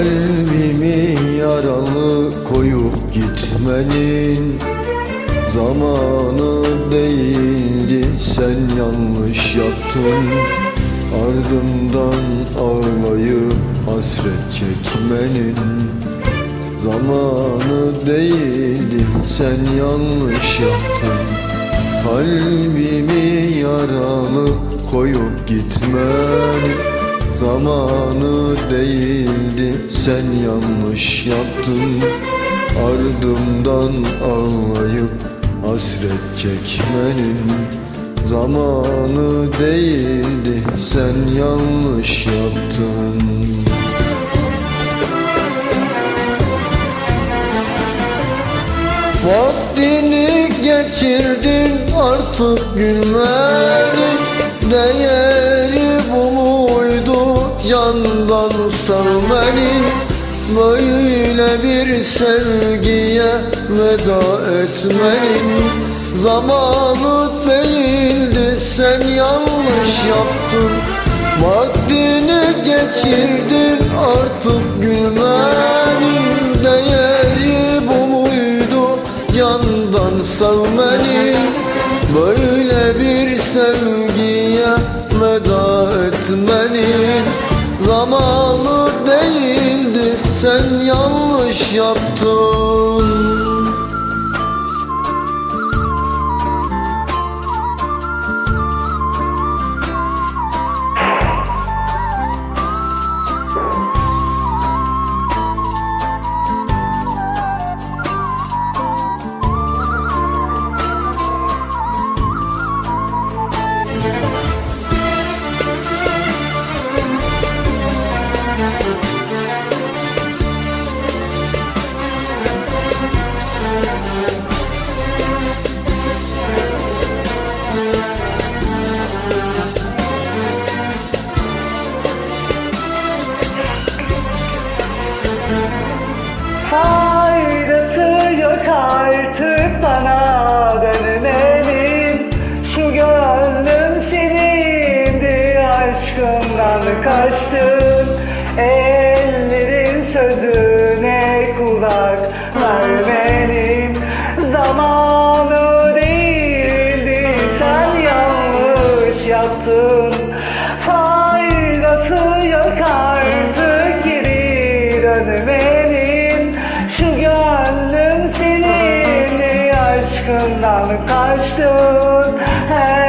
Kalbimi yaralı koyup gitmenin Zamanı değildi sen yanlış yaptın. Ardından ağlayıp hasret çekmenin. Zamanı değildi sen yanlış yaptın. Kalbimi yaralı koyup gitmenin Zamanı değildi. Sen yanlış yaptın. Ardımdan ağlayıp hasret çekmenin Zamanı değildi. Sen yanlış yaptın. Vaktini geçirdin artık gülmenin Değeri bu candan sevmenin Böyle bir sevgiye veda etmenin Zamanı değildi. Sen yanlış yaptın Vaktini geçirdin artık gülmenin Değeri bu muydu? Candan sevmenin Böyle bir sevgiye veda etmenin Zamanı değildi sen yanlış yaptın Faydası yok artık bana. Dönmenin Şu gönlüm senindi aşkından kaçtın Ellerin sözüne kulak vermenin Zamanı değildi. Sen yanlış yaptın. Faydası yok artık geri dönmenin aşkından kaçtın Her